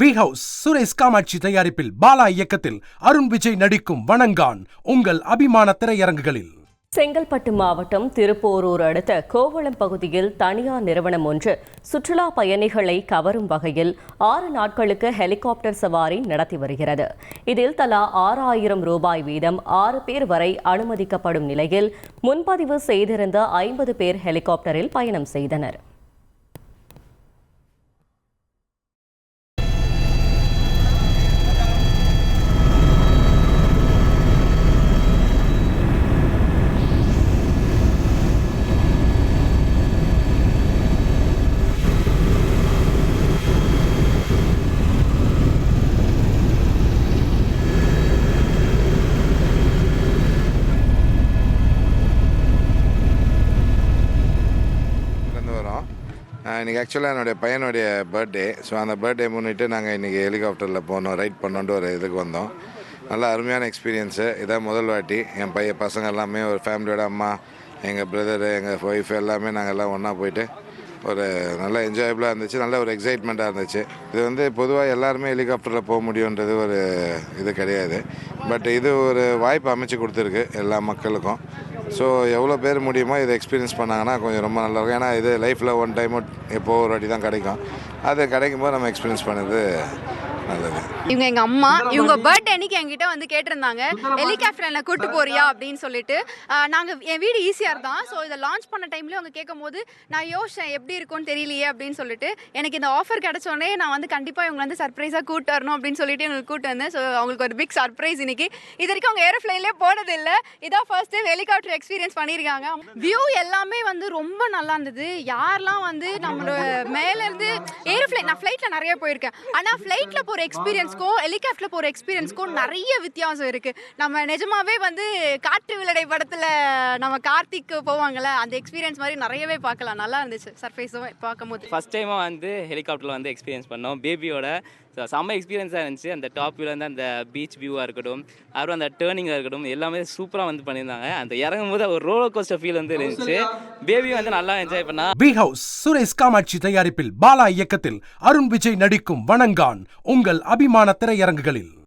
B house Suresh Kamakshi தயாரிப்பில் பாலா இயக்கத்தில் அருண் விஜய் நடிக்கும் வணங்கான் உங்கள் அபிமான திரையரங்குகளில். செங்கல்பட்டு மாவட்டம் திருப்போரூர் அடுத்த கோவளம் பகுதியில் தனியார் நிறுவனம் ஒன்று சுற்றுலா பயணிகளை கவரும் வகையில் ஆறு நாட்களுக்கு ஹெலிகாப்டர் சவாரி நடத்தி வருகிறது. இதில் தலா ஆறாயிரம் ரூபாய் வீதம் ஆறு பேர் வரை அனுமதிக்கப்படும் நிலையில் முன்பதிவு செய்திருந்த ஐம்பது பேர் ஹெலிகாப்டரில் பயணம் செய்தனர். அஹ் இன்னைக்கு ஆக்சுவலாக என்னுடைய பையனுடைய பர்த்டே ஸோ அந்த பர்த்டே முன்னிட்டு நாங்கள் இன்றைக்கி ஹெலிகாப்டரில் போனோம். ரைட் பண்ணோன்ட்டு ஒரு இதுக்கு வந்தோம். நல்லா அருமையான எக்ஸ்பீரியன்ஸு இதான் முதல் வாட்டி. என் பையன் பசங்க எல்லாமே ஒரு ஃபேமிலியோட அம்மா எங்கள் பிரதரு எங்கள் ஒய்ஃப் எல்லாமே நாங்கள் எல்லாம் ஒன்றா போயிட்டு ஒரு நல்ல என்ஜாயபுளாக இருந்துச்சு. நல்ல ஒரு எக்ஸைட்மெண்ட்டாக இருந்துச்சு. இது வந்து பொதுவாக எல்லாருமே ஹெலிகாப்டரில் போக முடியுன்றது ஒரு இது கிடையாது. பட் இது ஒரு வாய்ப்பு அமைச்சு கொடுத்துருக்கு எல்லா மக்களுக்கும். ஸோ எவ்வளோ பேர் முடியுமோ இதை எக்ஸ்பீரியன்ஸ் பண்ணாங்கன்னா கொஞ்சம் ரொம்ப நல்லாயிருக்கும் ஏன்னா இது லைஃப்பில் ஒன் டைம் எப்போ ஒரு வாட்டி தான் கிடைக்கும். அது கிடைக்கும்போது நம்ம எக்ஸ்பீரியன்ஸ் பண்ணது இவங்க எங்க அம்மா இவங்க பர்த்டே அன்னைக்கு என்கிட்ட வந்து கேட்டிருந்தாங்க. ஹெலிகாப்டர் என்ன கூட்டு போறியா அப்படின்னு சொல்லிட்டு. ஆஹ் நாங்க என் வீடு ஈஸியார் தான். ஸோ இதை லான்ச் பண்ண டைம்ல அவங்க கேட்கும் போது நான் யோசிச்சேன் எப்படி இருக்கும்னு தெரியலையே அப்படின்னு சொல்லிட்டு. எனக்கு இந்த ஆஃபர் கிடைச்சோடனே நான் வந்து கண்டிப்பா இவங்க வந்து சர்ப்ரைஸா கூட்டு வரணும் அப்படின்னு சொல்லிட்டு எங்களுக்கு கூட்டு வந்தேன். ஸோ அவங்களுக்கு ஒரு பிக் சர்ப்ரைஸ் இன்னைக்கு. இது வரைக்கும் அவங்க ஏரோப்ளைன்லேயே போனது இல்லை இதான் ஃபர்ஸ்ட் ஹெலிகாப்டர் எக்ஸ்பீரியன்ஸ் பண்ணியிருக்காங்க வியூ எல்லாமே வந்து ரொம்ப நல்லா இருந்தது. யாரெல்லாம் வந்து நம்மளோட மேல இருந்து ஏரோப்ளைன் நான் ஃப்ளைட்ல நிறைய போயிருக்கேன். ஆனா ஃப்ளைட்ல போற எக்ஸ்பீரியன்ஸ்க்கும் ஹெலிகாப்டர்ல போற எக்ஸ்பீரியன்ஸ்க்கும் நிறைய வித்தியாசம் இருக்கு. நம்ம நிஜமாவே வந்து காற்று விலடை படத்துல நம்ம கார்த்திக் போவாங்கல்ல அந்த எக்ஸ்பீரியன்ஸ் மாதிரி நிறையவே பார்க்கலாம். நல்லா இருந்துச்சு. சர்ஃபேஸும் பார்க்கும்போது. ஃபஸ்ட் டைமாக வந்து ஹெலிகாப்டரில் வந்து எக்ஸ்பீரியன்ஸ் பண்ணோம். பேபியோட So, செம்ம எக்ஸ்பீரியன்ஸாக இருந்துச்சு. அந்த டாப் வியூலேருந்து அந்த பீச் வியூவாக இருக்கட்டும் அப்புறம் அந்த டேர்னிங்காக இருக்கட்டும் எல்லாமே சூப்பராக வந்து பண்ணியிருந்தாங்க. அந்த இறங்கும் போது ஒரு ரோலர் கோஸ்டர் ஃபீல் வந்து இருந்துச்சு. பேபி வந்து நல்லா என்ஜாய் பண்ணா. வி ஹவுஸ் சுரேஷ் காமாட்சி தயாரிப்பில் பாலா இயக்கத்தில் அருண் விஜய் நடிக்கும் வணங்கான் உங்கள் அபிமான திரையரங்குகளில்.